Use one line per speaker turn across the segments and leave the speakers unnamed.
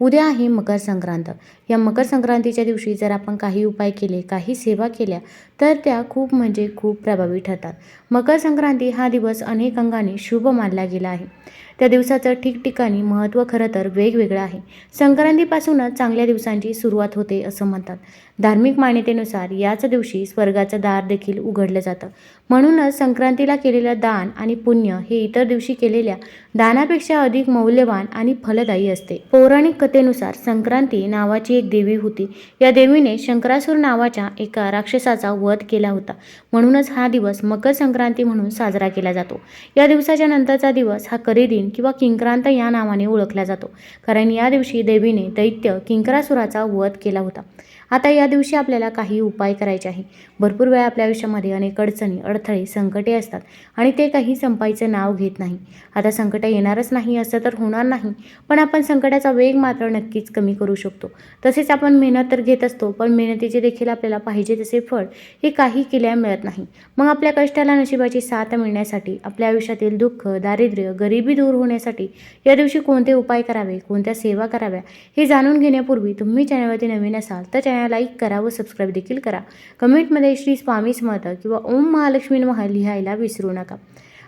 उद्या आहे मकर संक्रांत. या मकर संक्रांतीच्या दिवशी जर आपण काही उपाय केले काही सेवा केल्या तर त्या खूप म्हणजे खूप प्रभावी ठरतात. मकर संक्रांती हा दिवस अनेक अंगाने शुभ मानला गेला आहे. त्या दिवसाचं ठिकठिकाणी महत्त्व खरं तर वेगवेगळं आहे. संक्रांतीपासूनच चांगल्या दिवसांची सुरुवात होते असं म्हणतात. धार्मिक मान्यतेनुसार याच दिवशी स्वर्गाचं दार देखील उघडलं जातं. म्हणूनच संक्रांतीला केलेलं दान आणि पुण्य हे इतर दिवशी केलेल्या दानापेक्षा अधिक मौल्यवान आणि फलदायी असते. पौराणिक कथेनुसार संक्रांती नावाची एक देवी होती. या देवीने शंकरासूर नावाच्या एका राक्षसाचा वध केला होता. म्हणूनच हा दिवस मकर संक्रांती म्हणून साजरा केला जातो. या दिवसाच्या नंतरचा दिवस हा करीदिन किंवा किंक्रांत या नावाने ओळखला जातो. कारण या दिवशी देवीने दैत्य किंकरासुराचा वध केला होता. आता या दिवशी आपल्याला काही उपाय करायचे आहे. भरपूर वेळा आपल्या आयुष्यामध्ये अनेक अडचणी अडथळे संकटे असतात आणि ते काही संपायचं नाव घेत नाही. आता संकट येणारच नाही असं तर होणार नाही पण आपण संकटाचा वेग मात्र नक्कीच कमी करू शकतो. तसेच आपण मेहनत तर घेत असतो पण मेहनतीचे देखील आपल्याला पाहिजे तसे फळ हे काही केल्या मिळत नाही. मग आपल्या कष्टाला नशिबाची साथ मिळण्यासाठी आपल्या आयुष्यातील दुःख दारिद्र्य गरिबी दूर होण्यासाठी या दिवशी कोणते उपाय करावे कोणत्या सेवा कराव्या हे जाणून घेण्यापूर्वी तुम्ही चॅनलवरती नवीन असाल तर चॅनल लाईक करा व सबस्क्राईब देखील करा. कमेंटमध्ये श्री स्वामी समर्थ किंवा ओम महालक्ष्मी महा लिहायला विसरू नका.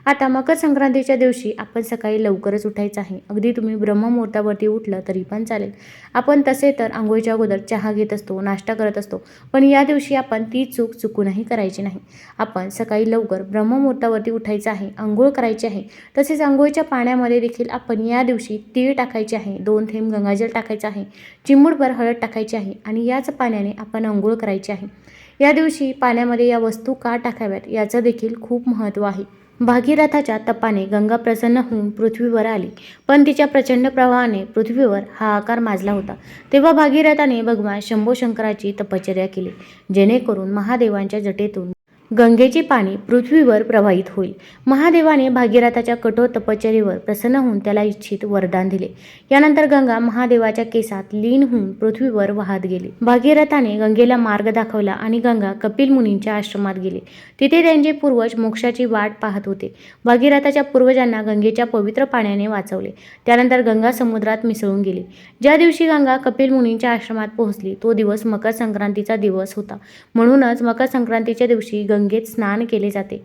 आता मकर संक्रांतीच्या दिवशी आपण सकाळी लवकरच उठायचं आहे. अगदी तुम्ही ब्रह्ममुहूर्तावरती उठलं तरी पण चालेल. आपण तसे तर आंघोळीच्या अगोदर चहा घेत असतो नाश्ता करत असतो पण या दिवशी आपण ती चूक चुकूनही करायची नाही. आपण सकाळी लवकर ब्रह्ममुहूर्तावरती उठायचं आहे आंघोळ करायची आहे तसेच आंघोळीच्या पाण्यामध्ये देखील आपण या दिवशी तीळ टाकायचे आहे दोन थेंब गंगाजल टाकायचं आहे चिमूटभर हळद टाकायची आहे आणि याच पाण्याने आपण आंघोळ करायची आहे. या दिवशी पाण्यामध्ये या वस्तू का टाकाव्यात याचं देखील खूप महत्त्व आहे. भागीरथाच्या तपाने गंगा प्रसन्न होऊन पृथ्वीवर आली. पण तिच्या प्रचंड प्रवाहाने पृथ्वीवर हा आकार माजला होता. तेव्हा भागीरथाने भगवान शंभो शंकराची तपश्चर्या केली जेणेकरून महादेवांच्या जटेतून गंगेचे पाणी पृथ्वीवर प्रवाहित होईल. महादेवाने भागीरथाच्या कठोर तपश्चर्येवर प्रसन्न होऊन त्याला इच्छित वरदान दिले. यानंतर गंगा महादेवाच्या केसात लीन होऊन पृथ्वीवर वाहत गेली. भागीरथाने गंगेला मार्ग दाखवला आणि गंगा कपिल मुनींच्या आश्रमात गेली. तिथे त्यांचे पूर्वज मोक्षाची वाट पाहत होते. भागीरथाच्या पूर्वजांना गंगेच्या पवित्र पाण्याने वाचवले. त्यानंतर गंगा समुद्रात मिसळून गेली. ज्या दिवशी गंगा कपिल मुनींच्या आश्रमात पोहोचली तो दिवस मकर संक्रांतीचा दिवस होता. म्हणूनच मकर संक्रांतीच्या दिवशी गंगेत स्नान केले जाते.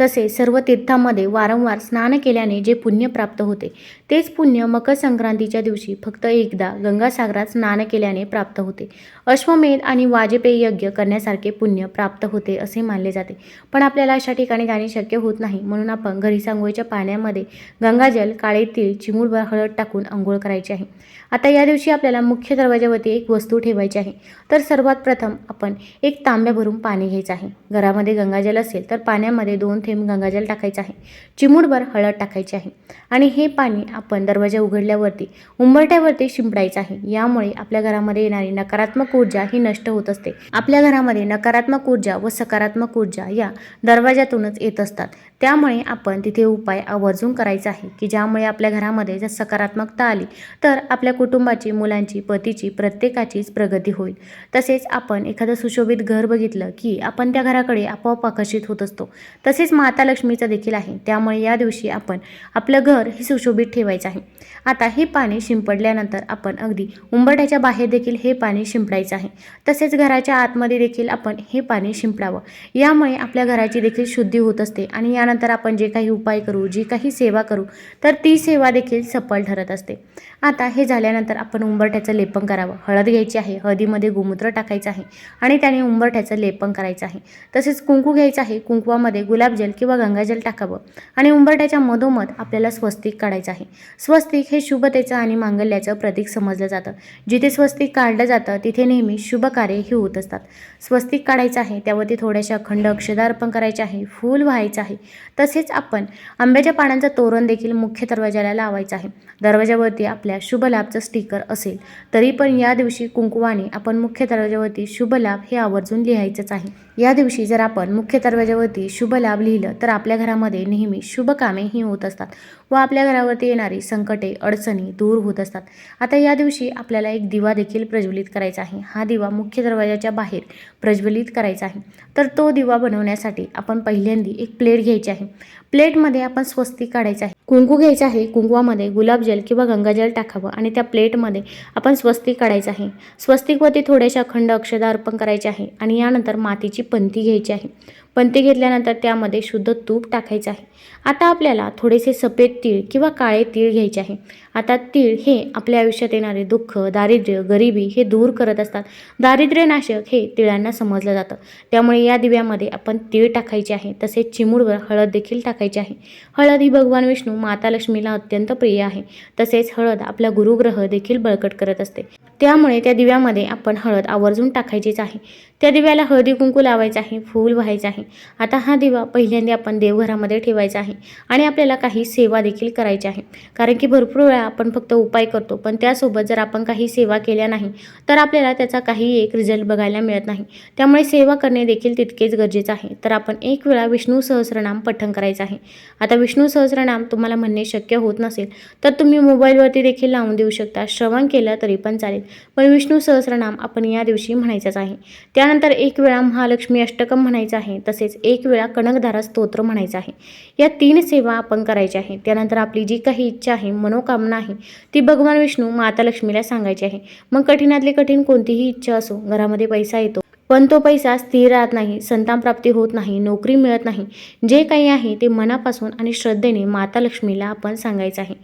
तसेच सर्व तीर्थांमध्ये वारंवार स्नान केल्याने जे पुण्य प्राप्त होते तेच पुण्य मकर संक्रांतीच्या दिवशी फक्त एकदा गंगासागरात स्नान केल्याने प्राप्त होते. अश्वमेध आणि वाजपेयी यज्ञ करण्यासारखे पुण्य प्राप्त होते असे मानले जाते. पण आपल्याला अशा ठिकाणी जाणे शक्य होत नाही म्हणून आपण घरी सांगोळीच्या पाण्यामध्ये गंगाजल काळे तीळ हळद टाकून आंघोळ करायची आहे. आता या दिवशी आपल्याला मुख्य दरवाजावरती एक वस्तू ठेवायची आहे. तर सर्वात प्रथम आपण एक तांब्या भरून पाणी घ्यायचं आहे. घरामध्ये गंगाजल असेल तर पाण्यामध्ये दोन थेंब गंगाजल टाकायचं आहे. चिमूटभर हळद टाकायची आहे. आणि हे पाणी आपण दरवाजा उघडल्यावरती उंबरट्यावरती शिंपडायचं आहे. यामुळे आपल्या घरामध्ये येणारी नकारात्मक ऊर्जा ही नष्ट होत असते. आपल्या घरामध्ये नकारात्मक ऊर्जा व सकारात्मक ऊर्जा या दरवाजातूनच येत असतात. त्यामुळे आपण तिथे उपाय आवर्जून करायचा आहे की ज्यामुळे आपल्या घरामध्ये जर सकारात्मकता आली तर आपल्या कुटुंबाची मुलांची पतीची प्रत्येकाचीच प्रगती होईल. तसेच आपण एखादं सुशोभित घर बघितलं की आपण त्या घराकडे आपोआप आकर्षित होत असतो. तसेच माता लक्ष्मीचं देखील आहे. त्यामुळे या दिवशी आपण आपलं घर हे सुशोभित ठेवायचं आहे. आता हे पाणी शिंपडल्यानंतर आपण अगदी उंबरठ्याच्या बाहेर देखील हे पाणी शिंपडायचं आहे. तसेच घराच्या आतमध्ये देखील आपण हे पाणी शिंपडावं. यामुळे आपल्या घराची देखील शुद्धी होत असते आणि या त्यानंतर आपण जे काही उपाय करू जी काही सेवा करू तर ती सेवा देखील सफल ठरत असते. आता हे झाल्यानंतर आपण उंबरठ्याचं लेपन करावं. हळद घ्यायची आहे. हळदीमध्ये गोमूत्र टाकायचं आहे आणि त्याने उंबरठ्याचं लेपन करायचं आहे. तसेच कुंकू घ्यायचं आहे. कुंकवामध्ये गुलाबजल किंवा गंगाजल टाकावं आणि उंबरठ्याच्या मधोमध आपल्याला स्वस्तिक काढायचं आहे. स्वस्तिक हे शुभतेचं आणि मांगल्याचं प्रतीक समजलं जातं. जिथे स्वस्तिक काढलं जातं तिथे नेहमी शुभ कार्य हे होत असतात. स्वस्तिक काढायचं आहे त्यावरती थोड्याशा अखंड अक्षदा अर्पण करायचे आहे. फूल व्हायचं आहे. तसेच आपण आंब्याच्या पानांचं तोरण देखील मुख्य दरवाजाला लावायचं आहे. दरवाजावरती आपल्या शुभ लाभचं स्टिकर असेल तरी पण या दिवशी कुंकुवाने आपण मुख्य दरवाजावरती शुभ लाभ हे आवर्जून लिहायचंच आहे. या दिवशी जर आपण मुख्य दरवाजावरती शुभ लाभ लिहिलं तर आपल्या घरामध्ये नेहमी शुभ कामे ही होत असतात व आपल्या घरावरती येणारी संकटे अडचणी दूर होत असतात. आता या दिवशी आपल्याला एक दिवा देखील प्रज्वलित करायचा आहे. हा दिवा मुख्य दरवाजाच्या बाहेर प्रज्वलित करायचा आहे. तर तो दिवा बनवण्यासाठी आपण पहिल्यांदी एक प्लेट घ्यायची घ्यायची आहे. प्लेटमध्ये आपण स्वस्ती काढायचं आहे. कुंकू घ्यायचं आहे कुंकवामध्ये गुलाबजल किंवा गंगाजल टाकावं आणि त्या प्लेटमध्ये आपण स्वस्ती काढायचं आहे. स्वस्तिकवरती थोड्याशा अखंड अक्षदा अर्पण करायचे आहे आणि यानंतर मातीची पंती घ्यायची आहे. पण ते घेतल्यानंतर त्यामध्ये शुद्ध तूप टाकायचं आहे. आता आपल्याला थोडेसे सफेद तीळ किंवा काळे तीळ घ्यायचे आहे. आता तीळ हे आपल्या आयुष्यात येणारे दुःख दारिद्र्य गरिबी हे दूर करत असतात. दारिद्र्यनाशक हे तिळांना समजलं जातं. त्यामुळे या दिव्यामध्ये आपण तीळ टाकायचे आहे. तसेच चिमूडवर हळद देखील टाकायची आहे. हळद ही भगवान विष्णू माता लक्ष्मीला अत्यंत प्रिय आहे. तसेच हळद आपला गुरुग्रह देखील बळकट करत असते. त्यामुळे त्या दिव्यामध्ये आपण हळद आवर्जून टाकायचीच आहे. त्या दिव्याला हळदी कुंकू लावायचं आहे फूल व्हायचं आहे. आता हा दिवा पहिल्यांदा आपण देवघरामध्ये ठेवायचा आहे आणि आपल्याला काही सेवा देखील करायची आहे. कारण की भरपूर वेळा आपण फक्त उपाय करतो पण त्यासोबत जर आपण काही सेवा केल्या नाही तर आपल्याला त्याचा काही एक रिझल्ट बघायला मिळत नाही. त्यामुळे सेवा करणे देखील तितकेच गरजेचं आहे. तर आपण एक वेळा विष्णू सहस्रनाम पठण करायचं आहे. आता विष्णू सहस्रनाम तुम्हाला म्हणणे शक्य होत नसेल तर तुम्ही मोबाईलवरती देखील लावून देऊ शकता. श्रवण केलं तरी पण चालेल. पण विष्णू सहस्रनाम आपण या दिवशी म्हणायचंच आहे. त्या त्यानंतर एक वेळा महालक्ष्मी अष्टकम म्हणायचं आहे तसेच एक वेळा कणकधारा स्तोत्र म्हणायचं आहे. या तीन सेवा आपण करायच्या आहे त्यानंतर आपली जी काही इच्छा आहे मनोकामना आहे ती भगवान विष्णू माता लक्ष्मीला सांगायची आहे. मग कठीणातली कठीण कोणतीही इच्छा असो घरामध्ये पैसा येतो पण तो पैसा स्थिर राहत नाही संतान प्राप्ती होत नाही नोकरी मिळत नाही जे काही आहे ते मनापासून आणि श्रद्धेने माता लक्ष्मीला आपण सांगायचं आहे.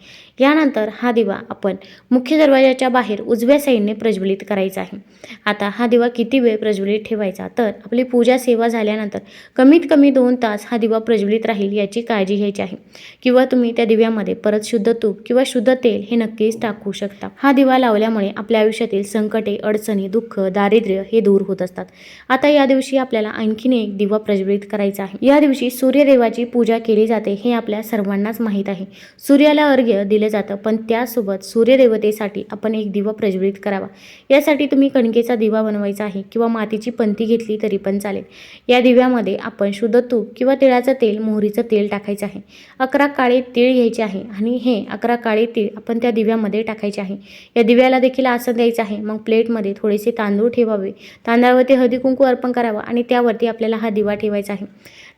यानंतर हा दिवा आपण मुख्य दरवाजाच्या बाहेर उजव्या साईडने प्रज्वलित करायचा आहे. आता हा दिवा किती वेळ प्रज्वलित ठेवायचा? तर आपली पूजा सेवा झाल्यानंतर कमीत कमी दोन तास हा दिवा प्रज्वलित राहील याची काळजी घ्यायची आहे. किंवा तुम्ही त्या दिव्यामध्ये परत शुद्ध तूप किंवा शुद्ध तेल हे नक्कीच टाकू शकता. हा दिवा लावल्यामुळे आपल्या आयुष्यातील संकटे अडचणी दुःख दारिद्र्य हे दूर होत असतात. आता या दिवशी आपल्याला आणखीन एक दिवा प्रज्वलित करायचा आहे. या दिवशी सूर्यदेवाची पूजा केली जाते हे आपल्या सर्वांनाच माहीत आहे. सूर्याला अर्घ्य दिले जातं. पण त्यासोबत सूर्यदेवतेसाठी आपण एक दिवा प्रज्वलित करावा. यासाठी तुम्ही कणकेचा दिवा बनवायचा आहे किंवा मातीची पंती घेतली तरी पण चालेल. या दिव्यामध्ये आपण शुद्ध तूप किंवा तिळाचं तेल मोहरीचं तेल टाकायचं आहे. अकरा काळे तीळ घ्यायचे आहे आणि हे अकरा काळे तीळ आपण त्या दिव्यामध्ये टाकायचे आहे. या दिव्याला देखील आसन द्यायचं आहे. मग प्लेटमध्ये थोडेसे तांदूळ ठेवावे. तांदळावरती हळदी कुंकू अर्पण करावा आणि त्यावरती आपल्याला हा दिवा ठेवायचा आहे.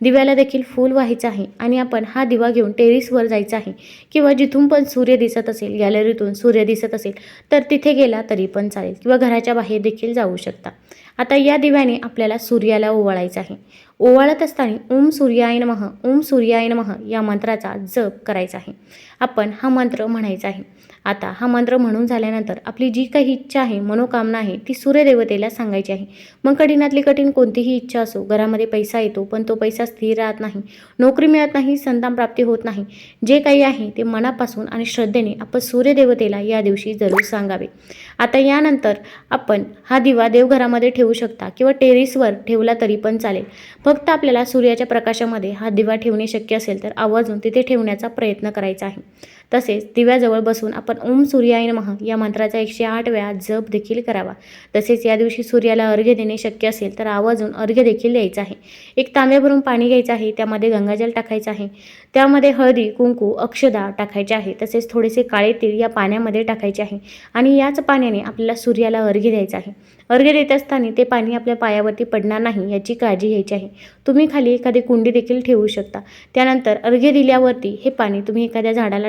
दिव्याला देखील फूल व्हायचं आहे आणि आपण हा दिवा घेऊन टेरिसवर जायचं आहे. किंवा जिथून पण सूर्य दिसत असेल गॅलरीतून सूर्य दिसत असेल तर तिथे गेला तरी पण चालेल. किंवा घराच्या बाहेर देखील जाऊ शकता. आता या दिव्याने आपल्याला सूर्याला ओवाळायचं आहे. ओवाळत असताना ओम सूर्याय नमः ओम सूर्याय नमः या मंत्राचा जप करायचा आहे. आपण हा मंत्र म्हणायचा आहे. आता हा मंत्र म्हणून झाल्यानंतर आपली जी काही इच्छा आहे मनोकामना आहे ती सूर्यदेवतेला सांगायची आहे. मग कठीणातली कठीण कोणतीही इच्छा असो घरामध्ये पैसा येतो पण तो पैसा स्थिर राहत नाही नोकरी मिळत नाही संतान प्राप्ती होत नाही जे काही आहे ते मनापासून आणि श्रद्धेने आपण सूर्यदेवतेला या दिवशी जरूर सांगावे. आता यानंतर आपण हा दिवा देवघरामध्ये ठेवू शकता किंवा टेरिसवर ठेवला तरी पण चालेल. फक्त आपल्याला सूर्याच्या प्रकाशामध्ये हा दिवा ठेवणे शक्य असेल तर आवर्जून तिथे ठेवण्याचा प्रयत्न करायचा आहे. तसेच दिव्याजवळ बसून आपण ओम सूर्याय नमः या मंत्राचा एकशे आठ वेळा जप देखील करावा. तसेच या दिवशी सूर्याला अर्घ्य देणे शक्य असेल तर आवाजून अर्घ्य देखील द्यायचं आहे. एक तांब्या भरून पाणी घ्यायचं आहे त्यामध्ये गंगाजल टाकायचं आहे. त्यामध्ये हळदी कुंकू अक्षदा टाकायचे आहे. तसेच थोडेसे काळे तीळ या पाण्यामध्ये टाकायचे आहे आणि याच पाण्याने आपल्याला सूर्याला अर्घ्य द्यायचं आहे. अर्घ्य देत असताना ते पाणी आपल्या पायावरती पडणार नाही याची काळजी घ्यायची आहे. तुम्ही खाली एखादी कुंडी देखील ठेवू शकता. त्यानंतर अर्घ्य दिल्यावरती हे पाणी तुम्ही एखाद्या झाडाला